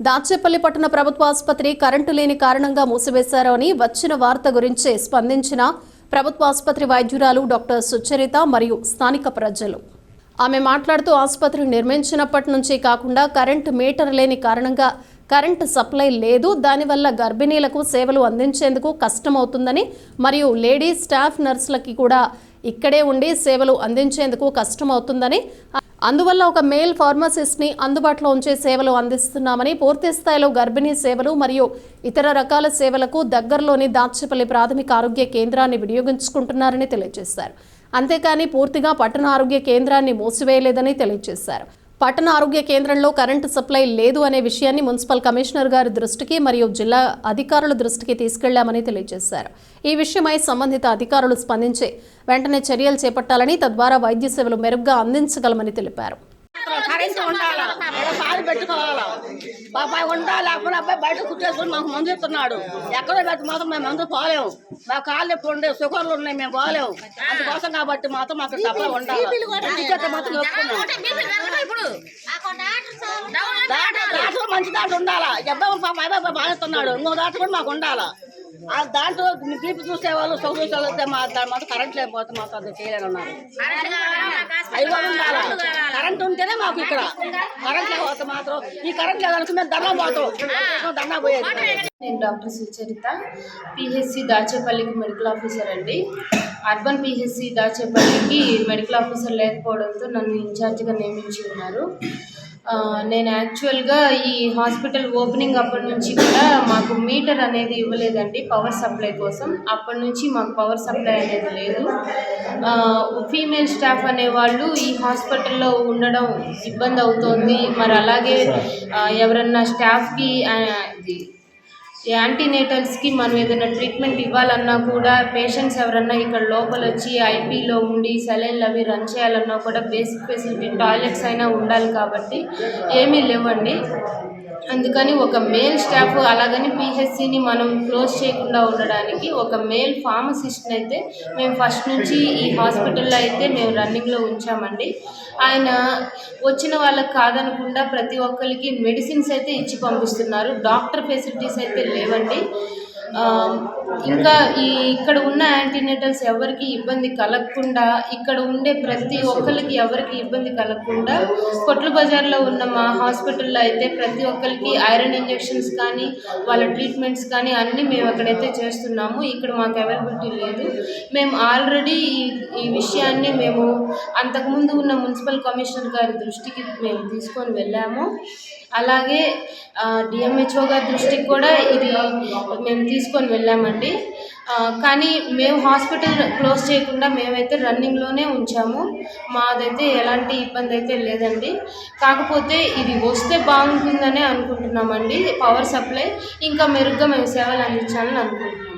దాచేపల్లి పట్టణ ప్రభుత్వ ఆసుపత్రి కరెంటు లేని కారణంగా మూసివేశారు అని వచ్చిన వార్త గురించి స్పందించిన ప్రభుత్వ ఆసుపత్రి వైద్యురాలు డాక్టర్ సుచరిత మరియు స్థానిక ప్రజలు. ఆమె మాట్లాడుతూ ఆసుపత్రి నిర్మించినప్పటి నుంచి కాకుండా కరెంటు మీటర్ లేని కారణంగా కరెంటు సప్లై లేదు దానివల్ల గర్భిణీలకు సేవలు అందించేందుకు కష్టమవుతుందని మరియు లేడీ స్టాఫ్ నర్సులకి కూడా ఇక్కడే ఉండి సేవలు అందించేందుకు కష్టమవుతుందని అందువల్ల ఒక మేల్ ఫార్మసిస్ట్ని అందుబాటులో ఉంచే సేవలు అందిస్తున్నామని పూర్తి స్థాయిలో గర్భిణీ సేవలు మరియు ఇతర రకాల సేవలకు దగ్గరలోని దాచేపల్లి ప్రాథమిక ఆరోగ్య కేంద్రాన్ని వినియోగించుకుంటున్నారని తెలియజేశారు. అంతేకాని పూర్తిగా పట్టణ ఆరోగ్య కేంద్రాన్ని మూసివేయలేదని తెలియజేశారు. పట్టణ ఆరోగ్య కేంద్రంలో కరెంటు సప్లై లేదు అనే విషయాన్ని మున్సిపల్ కమిషనర్ గారి దృష్టికి మరియు జిల్లా అధికారుల దృష్టికి తీసుకెళ్ళామని తెలియజేశారు. ఈ విషయమై సంబంధిత అధికారులు స్పందించి వెంటనే చర్యలు చేపట్టాలని తద్వారా వైద్య సేవలు మెరుగ్గా అందించగలమని తెలిపారు. కరెంట్ ఉండాలా? ఏదో పాలు పెట్టుకోవాలా? బాబాయ్ ఉండాలి? లేకపోతే అబ్బాయి బయట కూర్చోసుకుని మాకు మందు ఇస్తున్నాడు. ఎక్కడో పెట్టి మాత్రం మేము మందు పోలేము. మా కాళ్ళు ఎప్పుడు ఉండే షుగర్లు ఉన్నాయి మేము పోలేము. అందుకోసం కాబట్టి మాత్రం మాకు సప్లై ఉండాలి? మంచి దాంట్లో ఉండాలా? అబ్బాయి పాప అబ్బాయి బాగుతున్నాడు ఇంకో దాంట్లో కూడా మాకు ఉండాలా? దాంట్లో బీపీ చూసే వాళ్ళు షుగర్ చూసే వాళ్ళు మా దాని మాత్రం కరెంట్ లేకపోతే మాత్రం అది చేయలేనన్నారు అవి ఉండాలా? కరెంట్ ఉంటేనే మాకు ఇక్కడ. కరెంట్ లేకపోతే మాత్రం ఈ కరెంట్ లేదనుకో మేము దండం పోతాం. దండా పోయేది. నేను డాక్టర్ సుచరిత పిహెచ్సి దాచేపల్లికి మెడికల్ ఆఫీసర్ అండి. అర్బన్ పిహెచ్సి దాచేపల్లికి మెడికల్ ఆఫీసర్ లేకపోవడంతో నన్ను ఇన్ఛార్జ్గా నియమించి ఉన్నారు. నేను యాక్చువల్గా ఈ హాస్పిటల్ ఓపెనింగ్ అప్పటి నుంచి కూడా మాకు మీటర్ అనేది ఇవ్వలేదండి పవర్ సప్లై కోసం. అప్పటి నుంచి మాకు పవర్ సప్లై అనేది లేదు. ఫీమేల్ స్టాఫ్ అనేవాళ్ళు ఈ హాస్పిటల్లో ఉండడం ఇబ్బంది అవుతోంది. మరి అలాగే ఎవరన్నా స్టాఫ్కి యాంటీనేటల్స్కి మనం ఏదైనా ట్రీట్మెంట్ ఇవ్వాలన్నా కూడా పేషెంట్స్ ఎవరన్నా ఇక్కడ లోపల వచ్చి ఐపీలో ఉండి సెలైన్లు అవి రన్ చేయాలన్నా కూడా బేసిక్ ఫెసిలిటీ టాయిలెట్స్ అయినా ఉండాలి కాబట్టి ఏమీ లేవండి. అందుకని ఒక మేల్ స్టాఫ్ అలాగని పిహెచ్సిని మనం క్లోజ్ చేయకుండా ఉండడానికి ఒక మేల్ ఫార్మసిస్ట్ని అయితే మేము ఫస్ట్ నుంచి ఈ హాస్పిటల్లో అయితే మేము రన్నింగ్లో ఉంచామండి. ఆయన వచ్చిన వాళ్ళకి కాదనకుండా ప్రతి ఒక్కరికి మెడిసిన్స్ అయితే ఇచ్చి పంపిస్తున్నారు. డాక్టర్ ఫెసిలిటీస్ అయితే లేవండి. ఇంకా ఈ ఇక్కడ ఉన్న యాంటీనేటల్స్ ఎవరికి ఇబ్బంది కలగకుండా ఇక్కడ ఉండే ప్రతి ఒక్కరికి ఎవరికి ఇబ్బంది కలగకుండా కొట్ల బజార్లో ఉన్న మా హాస్పిటల్లో అయితే ప్రతి ఒక్కరికి ఐరన్ ఇంజెక్షన్స్ కానీ వాళ్ళ ట్రీట్మెంట్స్ కానీ అన్నీ మేము అక్కడైతే చేస్తున్నాము. ఇక్కడ మాకు అవైలబిలిటీ లేదు. మేము ఆల్రెడీ ఈ ఈ విషయాన్ని మేము అంతకుముందు ఉన్న మున్సిపల్ కమిషనర్ గారి దృష్టికి మేము తీసుకొని వెళ్ళాము. అలాగే డిఎంహెచ్ఓ గారి దృష్టికి కూడా ఇది మేము తీసుకొని వెళ్ళామండి. కానీ మేము హాస్పిటల్ క్లోజ్ చేయకుండా మేమైతే రన్నింగ్లోనే ఉంచాము. మాదైతే ఎలాంటి ఇబ్బంది అయితే లేదండి. కాకపోతే ఇది వస్తే బాగుంటుందనే అనుకుంటున్నామండి పవర్ సప్లై. ఇంకా మెరుగ్గా మేము సేవలు అందించాలని అనుకుంటున్నాము.